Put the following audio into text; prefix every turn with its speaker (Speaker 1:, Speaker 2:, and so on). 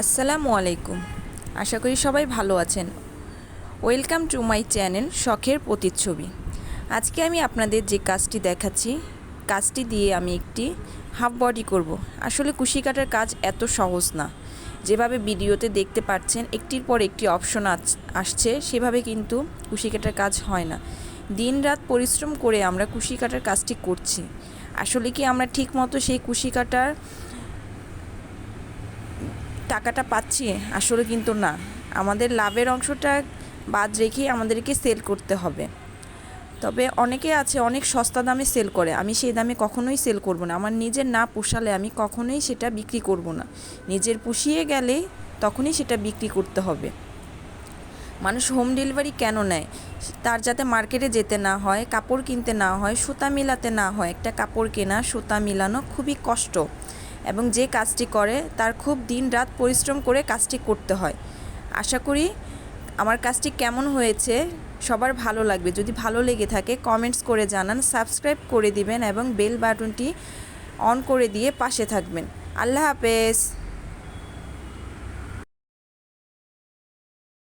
Speaker 1: আসসালামু আলাইকুম। আশা করি সবাই ভালো আছেন। ওয়েলকাম টু মাই চ্যানেল শখের প্রতিচ্ছবি। আজকে আমি আপনাদের যে কাজটি দেখাচ্ছি, কাজটি দিয়ে আমি একটি হাফ বডি করব। আসলে কুশি কাটার কাজ এত সহজ না। যেভাবে ভিডিওতে দেখতে পাচ্ছেন, একটির পর একটি অপশন আসছে, সেভাবে কিন্তু কুশি কাটার কাজ হয় না। দিন রাত পরিশ্রম করে আমরা কুশি কাটার কাজটি করছি। আসলে কি আমরা ঠিক মতো সেই কুশি কাটার টাকাটা পাচ্ছি, আসলে কিন্তু না। আমাদের লাভের অংশটা বাদ রেখেই আমাদেরকে সেল করতে হবে। তবে অনেকে আছে, অনেক সস্তা দামে সেল করে। আমি সেই দামে কখনোই সেল করব না। আমার নিজের না পোষালে আমি কখনোই সেটা বিক্রি করব না। নিজের পুষিয়ে গেলে তখনই সেটা বিক্রি করতে হবে। মানুষ হোম ডেলিভারি কেন নেয়? তার যাতে মার্কেটে যেতে না হয়, কাপড় কিনতে না হয়, সুতা মিলাতে না হয়, একটা কাপড় কেনা, সুতা মিলানো খুবই কষ্ট। এবং যে কাজটি করে তার খুব দিন রাত পরিশ্রম করে কাজটি করতে হয়। আশা করি আমার কাজটি কেমন হয়েছে সবার ভালো লাগবে। যদি ভালো লেগে থাকে কমেন্টস করে জানান সাবস্ক্রাইব করে দিবেন এবং বেল বাটনটি অন করে দিয়ে পাশে থাকবেন। আল্লাহ হাফেজ।